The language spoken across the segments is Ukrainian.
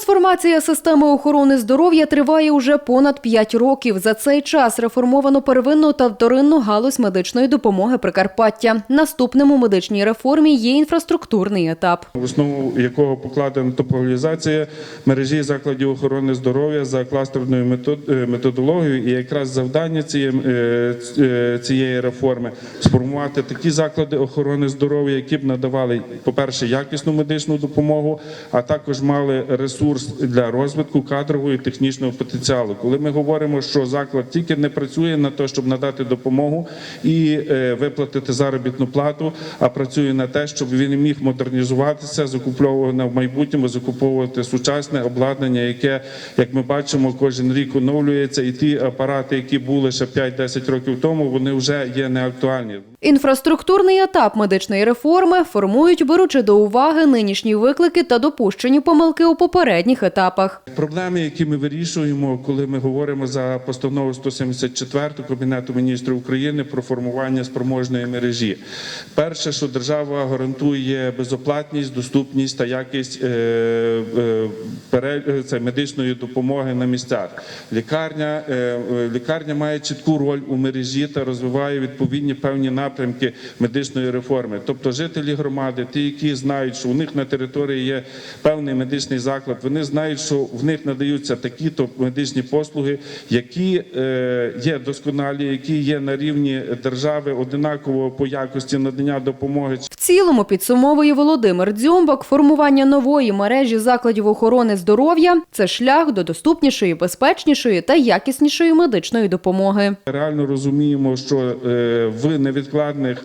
Трансформація системи охорони здоров'я триває уже понад 5 років. За цей час реформовано первинну та вторинну галузь медичної допомоги Прикарпаття. Наступним у медичній реформі є інфраструктурний етап. в основу якого покладена топологізація мережі закладів охорони здоров'я за кластерною е, методологією. І якраз завдання цієї, е, е, цієї реформи сформувати такі заклади охорони здоров'я, які б надавали, по-перше, якісну медичну допомогу, а також мали ресурс для розвитку кадрового і технічного потенціалу. Коли ми говоримо, що заклад тільки не працює на те, щоб надати допомогу і е, виплатити заробітну плату, а працює на те, щоб він міг модернізуватися, закуповувати в майбутньому, закуповувати сучасне обладнання, яке, як ми бачимо, кожен рік оновлюється, і ті апарати, які були ще 5-10 років тому, вони вже є неактуальні. Інфраструктурний етап медичної реформи формують, беручи до уваги нинішні виклики та допущені помилки у попередніх етапах. Проблеми, які ми вирішуємо, коли ми говоримо за постанову 174 Кабінету міністрів України про формування спроможної мережі. Перше, що держава гарантує безоплатність, доступність та якість е, е, е, це медичної допомоги на місцях. Лікарня, лікарня має чітку роль у мережі та розвиває відповідні певні напрямки медичної реформи. Тобто жителі громади, ті, які знають, що у них на території є певний медичний заклад, вони знають, що в них надаються такі то медичні послуги, які е, є досконалі, які є на рівні держави одинаково по якості надання допомоги. В цілому підсумовує Володимир Дзюмбак, формування нової мережі закладів охорони здоров'я це шлях до доступнішої, безпечнішої та якіснішої медичної допомоги. Реально розуміємо, що е, в невідкладних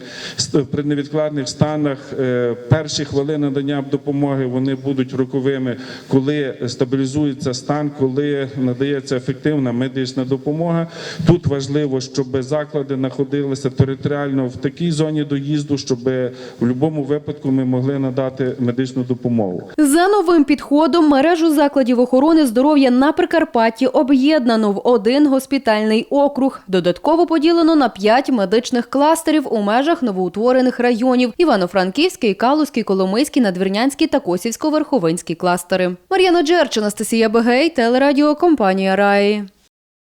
при невідкладних станах е, перші хвилини надання допомоги вони будуть роковими, коли стабілізується стан, коли надається ефективна медична допомога. Тут важливо, щоб заклади знаходилися територіально в такій зоні доїзду, щоб в будь-якому випадку ми могли надати медичну допомогу. За новим підходом мережу закладів охорони здоров'я на Прикарпатті об'єднано в один госпітальний округ. Додатково поділено на п'ять медичних кластерів у межах новоутворених районів: Івано-Франківський, Калузький, Коломийський, Надвірнянський та Косівсько-Верховинський кластери. Мар'яна Джерч, Анастасія Бегей, телерадіокомпанія Раї.